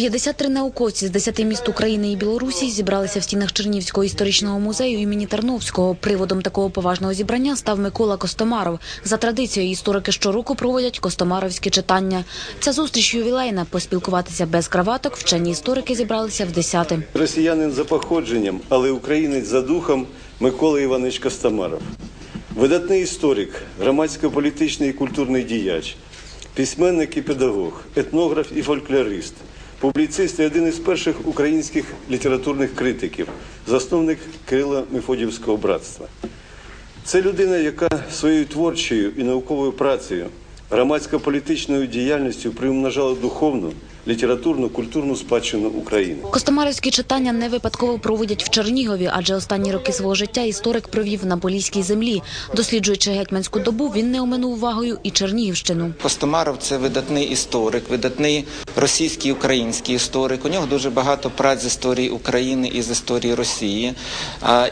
53 науковці з 10 міст України і Білорусі зібралися в стінах Чернівського історичного музею імені Тарновського. Приводом такого поважного зібрання став Микола Костомаров. За традицією історики щороку проводять костомаровські читання. Ця зустріч ювілейна. Поспілкуватися без краваток вчені історики зібралися в десяте. Росіянин за походженням, але українець за духом Микола Іванович Костомаров. Видатний історик, громадсько-політичний і культурний діяч, письменник і педагог, етнограф і фольклорист, публіцист і один із перших українських літературних критиків, засновник Кирила Мефодівського братства. Це людина, яка своєю творчою і науковою працею, громадсько-політичною діяльністю приумножала духовну, літературну, культурну спадщину України. Костомарівські читання не випадково проводять в Чернігові, адже останні роки свого життя історик провів на Поліській землі. Досліджуючи гетьманську добу, він не оминув увагою і Чернігівщину. Костомаров це видатний історик, видатний російський український історик. У нього дуже багато праць з історії України і з історії Росії.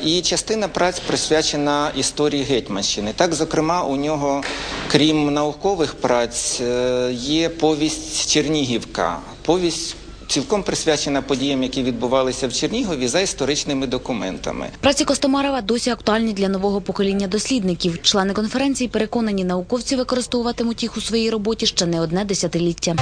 І частина праць присвячена історії Гетьманщини. Так, зокрема, у нього, крім наукових праць, е, є повість Чернігівка. Повість цілком присвячена подіям, які відбувалися в Чернігові за історичними документами. Праці Костомарова досі актуальні для нового покоління дослідників. Члени конференції переконані, науковці використовуватимуть їх у своїй роботі ще не одне десятиліття.